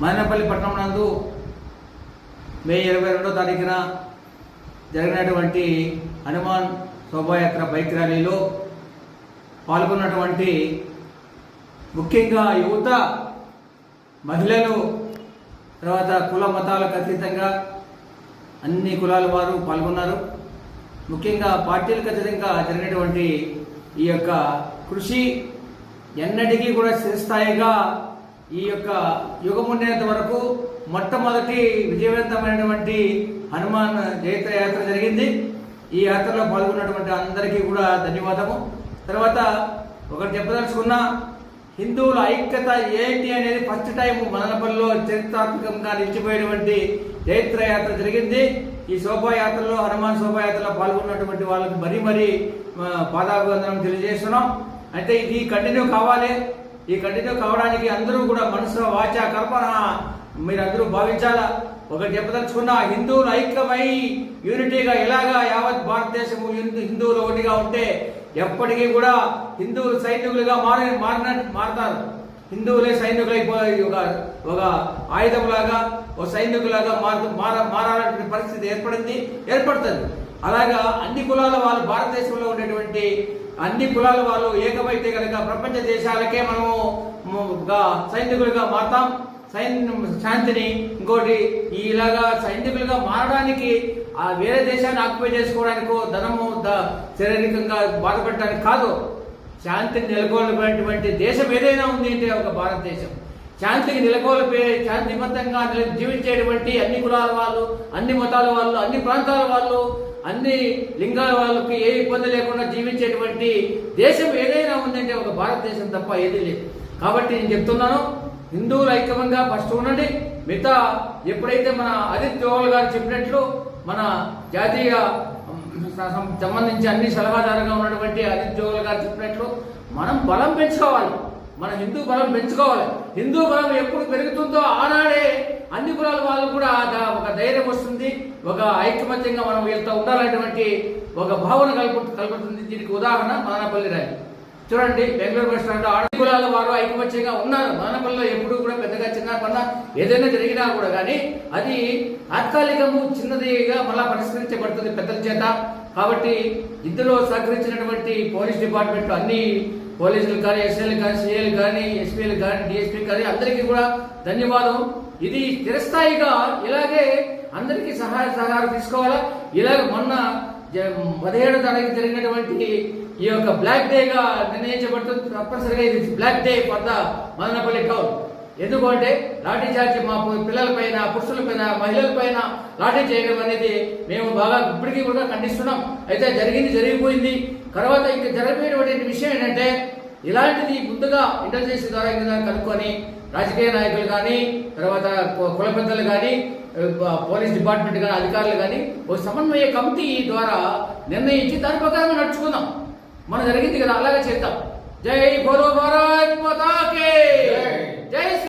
మదనపల్లి పట్టణం నందు మే ఇరవై రెండో తారీఖున జరిగినటువంటి హనుమాన్ శోభాయాత్ర బైక్ ర్యాలీలో పాల్గొన్నటువంటి ముఖ్యంగా యువత మహిళలు తర్వాత కుల మతాలకు అతీతంగా అన్ని కులాల వారు పాల్గొన్నారు. ముఖ్యంగా పార్టీలకు అతీతంగా జరిగినటువంటి ఈ యొక్క కృషి ఎన్నటికీ కూడా స్థిరస్థాయిగా ఈ యొక్క యుగం ఉండేంత వరకు మొట్టమొదటి విజయవంతమైనటువంటి హనుమాన్ జయత్ర యాత్ర జరిగింది. ఈ యాత్రలో పాల్గొన్నటువంటి అందరికీ కూడా ధన్యవాదము. తర్వాత ఒకటి చెప్పదలుచుకున్నా హిందువుల ఐక్యత ఏంటి అనేది ఫస్ట్ టైం మదనపల్లిలో చరిత్రాత్మకంగా నిలిచిపోయినటువంటి జైత్ర యాత్ర జరిగింది. ఈ శోభాయాత్రలో హనుమాన్ శోభాయాత్రలో పాల్గొన్నటువంటి వాళ్ళకి మరీ మరీ పాదాభివందనం తెలియజేస్తున్నాం. అయితే ఇది కంటిన్యూ కావాలి. ఈ కంటిన్యూ కావడానికి అందరూ కూడా మనసు వాచ కల్పన మీరందరూ భావించాలా? ఒకటి చెప్పదలుచుకున్న హిందువులు ఐక్యమై యూనిటీగా ఇలాగా యావత్ భారతదేశము హిందూ హిందువులు ఒకటిగా ఉంటే ఎప్పటికీ కూడా హిందువులు సైనికులుగా మారి మారిన మారతారు. హిందువులే సైనికులైపోయి ఒక ఒక ఆయుధంలాగా ఒక సైనికులాగా మారు మార మారాలనే పరిస్థితి ఏర్పడింది ఏర్పడుతుంది. అలాగా అన్ని కులాల వాళ్ళు భారతదేశంలో ఉండేటువంటి అన్ని కులాల వాళ్ళు ఏకమైతే కనుక ప్రపంచ దేశాలకే మనము సైనికులుగా మారతాం. సైన్ శాంతిని ఇంకోటి ఇలాగా సైనికులుగా మారడానికి ఆ వేరే దేశాన్ని ఆక్యుపై చేసుకోవడానికో ధనము ద- శారీరకంగా బాధపడటానికి కాదు. శాంతిని నెలకొల్పినటువంటి దేశం ఏదైనా ఉంది అంటే ఒక భారతదేశం. శాంతికి నెలకొల్పే శాంతిబద్ధంగా జీవించేటువంటి అన్ని కులాల వాళ్ళు అన్ని మతాల వాళ్ళు అన్ని ప్రాంతాల వాళ్ళు అన్ని లింగాల వాళ్ళకి ఏ ఇబ్బంది లేకుండా జీవించేటువంటి దేశం ఏదైనా ఉందంటే ఒక భారతదేశం తప్ప ఏదీ లేదు. కాబట్టి నేను చెప్తున్నాను హిందువులు ఐక్యమంగా ఫస్ట్ ఉండండి. మిగతా ఎప్పుడైతే మన అదిత్ జోహల్ గారు చెప్పినట్లు మన జాతీయ సం- సంబంధించి అన్ని సలహాదారుగా ఉన్నటువంటి అజిత్ జోగల్ గారు చెప్పినట్లు మనం బలం పెంచుకోవాలి. మన హిందూ బలం పెంచుకోవాలి. హిందూ బలం ఎప్పుడు పెరుగుతుందో ఆనాడే అన్ని కులాల వాళ్ళు కూడా ఒక ధైర్యం వస్తుంది. ఒక ఐకమత్యంగా మనం వీళ్ళతో ఉండాలనేటువంటి ఒక భావన కలుపు కలుగుతుంది దీనికి ఉదాహరణ మానపల్లి ర్యాలీ చూడండి బెంగళూరు బస్ స్టాండ్ ఆడ కులాల వారు ఐకమత్యంగా ఉన్నారు. మానపల్లిలో ఎప్పుడు కూడా పెద్దగా చిన్న పన్న ఏదైనా జరిగినా కూడా కానీ అది తాత్కాలికము చిన్నదిగా మళ్ళా పరిష్కరించబడుతుంది పెద్దల చేత. కాబట్టి ఇందులో సహకరించినటువంటి పోలీస్ డిపార్ట్మెంట్ అన్ని పోలీసులు కానీ ఎస్ఐలు కానీ సిఐలు కానీ ఎస్పీలు కానీ డిఎస్పీ కానీ అందరికీ కూడా ధన్యవాదం. ఇది స్థిరస్థాయిగా ఇలాగే అందరికీ సహాయ సహకారం తీసుకోవాలా? ఇలాగ మొన్న పదిహేడు తారీఖు జరిగినటువంటి ఈ యొక్క బ్లాక్ డేగా నిర్ణయించబడుతుంది తప్పనిసరిగా. ఇది black day for the Madanapalle town ఎందుకంటే లాఠీ చార్జ్ మా పిల్లల పైన పురుషుల పైన మహిళల పైన లాఠీ చేయడం అనేది మేము బాగా ఇప్పటికీ కూడా ఖండిస్తున్నాం. అయితే జరిగింది జరిగిపోయింది. తర్వాత ఇంకా జరగబోయేటువంటి విషయం ఏంటంటే ఇలాంటిది ముందుగా ఇంటెలిజెన్స్ ద్వారా ఇంకా కనుక్కొని రాజకీయ నాయకులు కానీ తర్వాత కుల పెద్దలు కానీ పోలీస్ డిపార్ట్మెంట్ కానీ అధికారులు కానీ ఒక సమన్వయ కమిటీ ద్వారా నిర్ణయించి దాని ప్రకారం నడుచుకుందాం. మన జరిగింది కదా అలాగే చేద్దాం. జై భారత్ మాతాకే! జై!